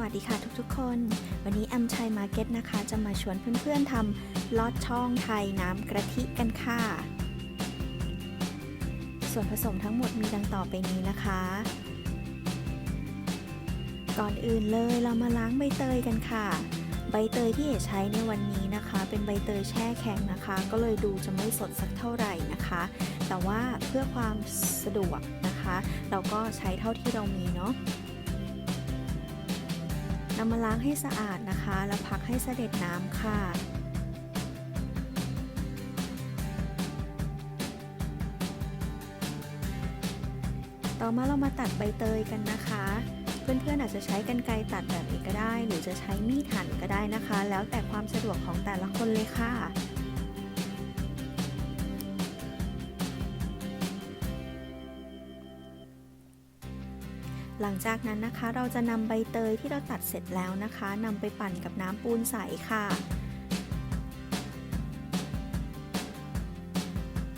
วัสดีค่ะทุกๆคน วันนี้แอมชัยมาร์เก็ตนะคะ จะมาชวนเพื่อนๆทำลอดช่องไทยน้ำกะทิกันค่ะ ส่วนผสมทั้งหมดมีดังต่อไปนี้นะคะ ก่อนอื่นเลยเรามาล้างใบเตยกันค่ะ ใบเตยที่เอ๋ใช้ในวันนี้นะคะ เป็นใบเตยแช่แข็งนะคะ ก็เลยดูจะไม่สดสักเท่าไหร่นะคะ แต่ว่าเพื่อความสะดวกนะคะ เราก็ใช้เท่าที่เรามีเนาะ นำมาล้างให้สะอาดนะคะ แล้วพักให้เสด็จน้ำค่ะต่อมาเรามาตัดใบเตยกันนะคะ เพื่อนๆอาจจะใช้กรรไกรตัดแบบนี้ก็ได้ หรือจะใช้มีดหั่นก็ได้นะคะ แล้วแต่ความสะดวกของแต่ละคนเลยค่ะ หลังจากนั้นนะคะเราจะนำใบเตยที่เราตัดเสร็จแล้วนะคะนำไปปั่นกับน้ำปูนใสค่ะ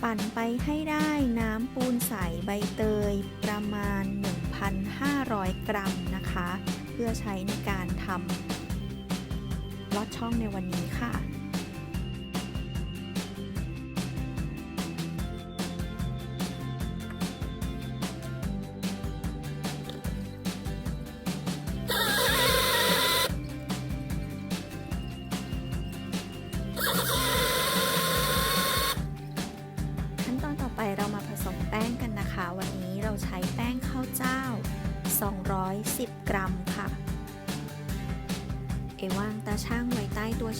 ปั่นไปให้ได้น้ำปูนใสใบเตยประมาณ 1,500 กรัมนะคะ เพื่อใช้ในการทำลอดช่องในวันนี้ค่ะ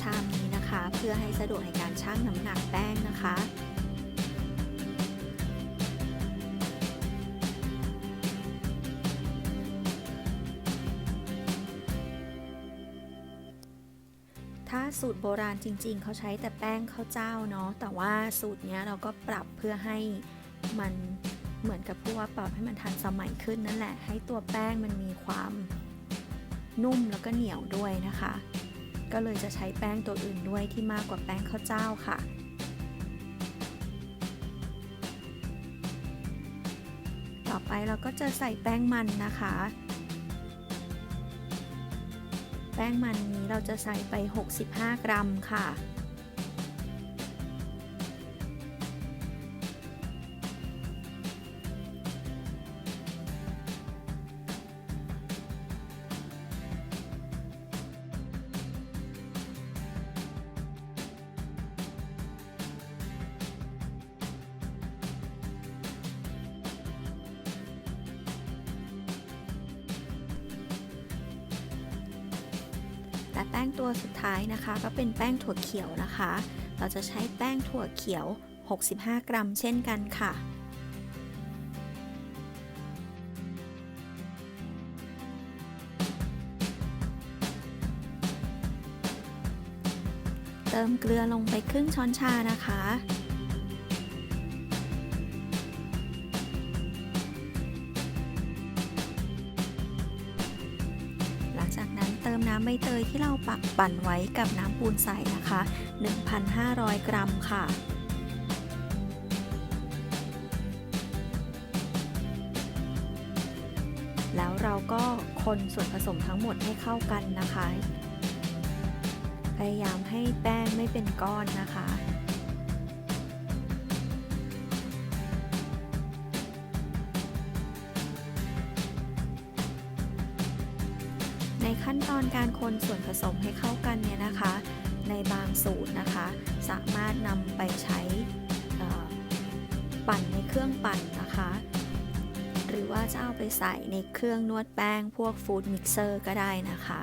ชามนี้นะคะ เพื่อให้สะดวกในการชั่งน้ำหนักแป้งนะคะถ้าสูตรโบราณจริง ๆ เขาใช้แต่แป้งข้าวเจ้าเนาะ แต่ว่าสูตรนี้เราก็ปรับเพื่อให้มันเหมือนกับพวกว่าปรับให้มันทันสมัยขึ้นนั่นแหละ ให้ตัวแป้งมันมีความนุ่มแล้วก็เหนียวด้วยนะคะ ก็เลยจะใช้แป้งตัวอื่นด้วยที่มากกว่าแป้งข้าวเจ้าค่ะต่อไปเราก็จะใส่แป้งมันนะคะ แป้งมันนี้เราจะใส่ไป 65 กรัมค่ะ และแป้งตัวสุดท้ายนะคะ ก็เป็นแป้งถั่วเขียวนะคะ เราจะใช้แป้งถั่วเขียว 65 กรัม เช่นกันค่ะเติมเกลือลงไปครึ่งช้อนชานะคะ ติมน้ำใบเตยที่เราปักปั่นไว้กับน้ำปูนใสนะคะ 1,500 กรัมค่ะแล้วเราก็คนส่วนผสมทั้งหมดให้เข้ากันนะคะ พยายามให้แป้งไม่เป็นก้อนนะคะ ขั้นตอนการคนส่วนผสมให้เข้ากันเนี่ยนะคะ ในบางสูตรนะคะ สามารถนำไปใช้ปั่นในเครื่องปั่นนะคะ หรือว่าจะเอาไปใส่ในเครื่องนวดแป้งพวกฟู้ดมิกเซอร์ก็ได้นะคะ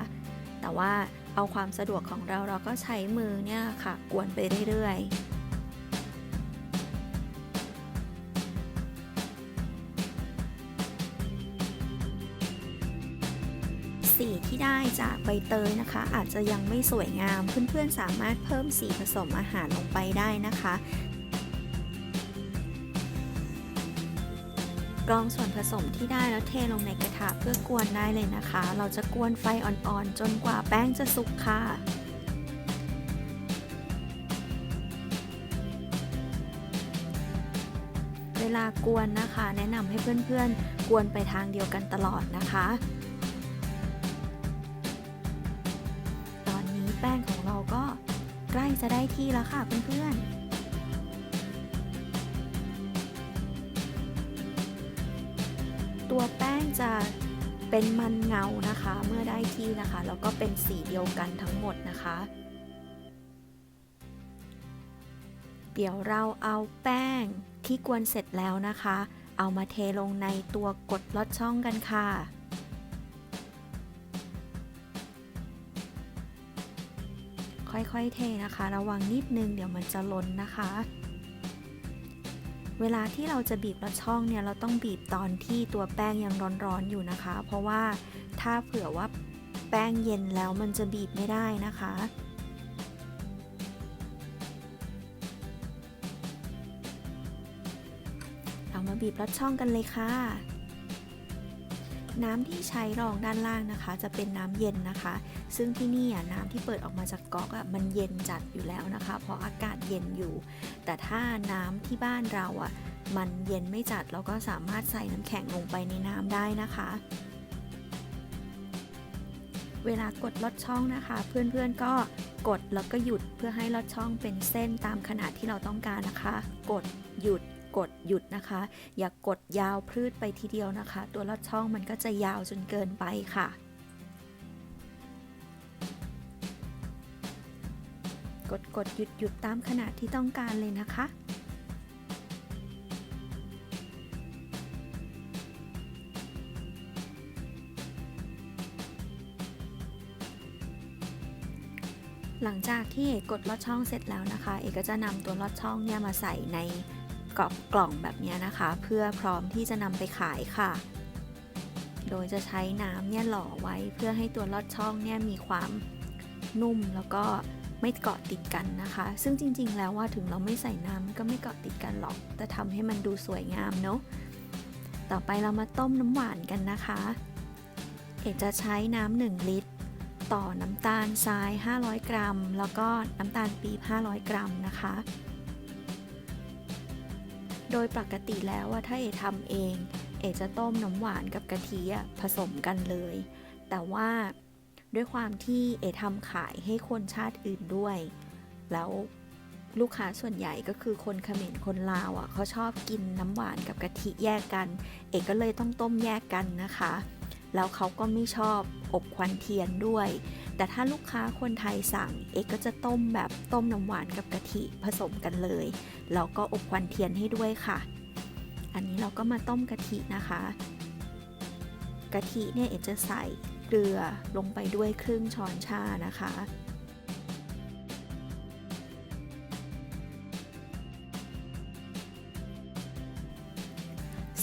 แต่ว่าเอาความสะดวกของเราเราก็ใช้มือเนี่ยค่ะ กวนไปเรื่อยๆ สีที่ได้จากใบเตยนะคะ อาจจะยังไม่สวยงาม เพื่อนๆสามารถเพิ่มสีผสมอาหารลงไปได้นะคะ กรองส่วนผสมที่ได้แล้วเทลงในกระทะเพื่อกวนได้เลยนะคะ เราจะกวนไฟอ่อนๆ จนกว่าแป้งจะสุกค่ะเวลากวนนะคะ แนะนำให้เพื่อนๆ กวนไปทางเดียวกันตลอดนะคะ จะได้ที่แล้วค่ะเพื่อนๆตัวแป้งจะเป็นมันเงานะคะ เมื่อได้ที่นะคะ แล้วก็เป็นสีเดียวกันทั้งหมดนะคะ เดี๋ยวเราเอาแป้งที่กวนเสร็จแล้วนะคะ เอามาเทลงในตัวกดลอดช่องกันค่ะ ค่อยๆ เทนะคะ ระวังนิดนึงเดี๋ยวมันจะล้นนะคะ เวลาที่เราจะบีบลอดช่องเนี่ยเราต้องบีบตอนที่ตัวแป้งยังร้อนๆอยู่นะคะ เพราะว่าถ้าเผื่อว่าแป้งเย็นแล้วมันจะบีบไม่ได้นะคะเรามาบีบลอดช่องกันเลยค่ะ น้ำที่ใช้รองด้านล่างนะคะ จะเป็นน้ำเย็นนะคะ ซึ่งที่นี่น้ำที่เปิดออกมาจากก๊อกมันเย็นจัดอยู่แล้วนะคะ เพราะอากาศเย็นอยู่ แต่ถ้าน้ำที่บ้านเราอะมันเย็นไม่จัดเราก็สามารถใส่น้ำแข็งลงไปในน้ำได้นะคะ เวลากดลอดช่องนะคะ เพื่อนๆก็กดแล้วก็หยุดเพื่อให้ลอดช่องเป็นเส้นตามขนาดที่เราต้องการนะคะ กดหยุดกดหยุดนะคะ อย่ากกดยาวพืชไปทีเดียวนะคะ ตัวลอดช่องมันก็จะยาวจนเกินไปค่ะ กดกดหยุดหยุดตามขนาดที่ต้องการเลยนะคะ หลังจากที่กกดลอดช่องเสร็จแล้วนะคะ เอกก็จะนำตัวลอดช่องเนี่ยมาใส่ในกรอบกล่องแบบนี้นะคะ เพื่อพร้อมที่จะนำไปขายค่ะ โดยจะใช้น้ำเนี่ยหล่อไว้เพื่อให้ตัวลอดช่องเนี่ยมีความนุ่มแล้วก็ ไม่เกาะติดกันนะคะ ซึ่งจริง ๆ แล้วว่าถึงเราไม่ใส่น้ำก็ไม่เกาะติดกันหรอก แต่ทำให้มันดูสวยงามเนาะต่อไปเรามาต้มน้ำหวานกันนะคะ เอกจะใช้น้ำ1ลิตร ต่อน้ำตาลทราย 500 กรัม แล้วก็น้ำตาลปี๊บ500 กรัมนะคะ โดยปกติแล้วว่าถ้าเอทำเอง เอจะต้มน้ำหวานกับกะทิผสมกันเลย แต่ว่า ด้วยความที่เอทำขายให้คนชาติอื่นด้วย แล้วลูกค้าส่วนใหญ่ก็คือคนเขมรคนลาวอะเขาชอบกินน้ำหวานกับกะทิแยกกัน เอกก็เลยต้องต้มแยกกันนะคะ แล้วเขาก็ไม่ชอบอบควันเทียนด้วย แต่ถ้าลูกค้าคนไทยสั่ง เอกก็จะต้มแบบต้มน้ำหวานกับกะทิผสมกันเลย แล้วก็อบควันเทียนให้ด้วยค่ะ อันนี้เราก็มาต้มกะทินะคะ กะทิเนี่ยเอกจะใส่ เกลือลงไปด้วยครึ่งช้อนชานะคะ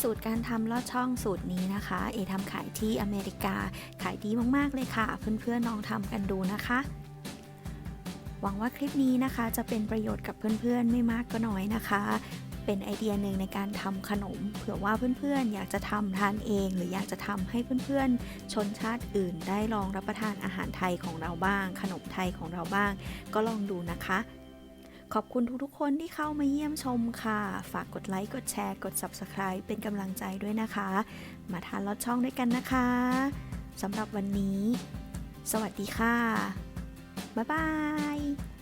สูตรการทำลอดช่องสูตรนี้นะคะ เอทำขายที่อเมริกาขายดีมากๆเลยค่ะ เพื่อนๆลองทำกันดูนะคะ หวังว่าคลิปนี้นะคะจะเป็นประโยชน์กับเพื่อนๆไม่มากก็น้อยนะคะ เป็นไอเดียหนึ่งในการทำขนม เผื่อว่าเพื่อนๆ อยากจะทำทานเอง หรืออยากจะทำให้เพื่อนๆ ชนชาติอื่น ได้ลองรับประทานอาหารไทยของเราบ้าง ขนมไทยของเราบ้าง ก็ลองดูนะคะ ขอบคุณทุกๆ คนที่เข้ามาเยี่ยมชมค่ะ ฝากกดไลค์ กดแชร์ กด Subscribe เป็นกำลังใจด้วยนะคะ มาทานลอดช่องด้วยกันนะคะสำหรับวันนี้ สวัสดีค่ะ บ๊ายบาย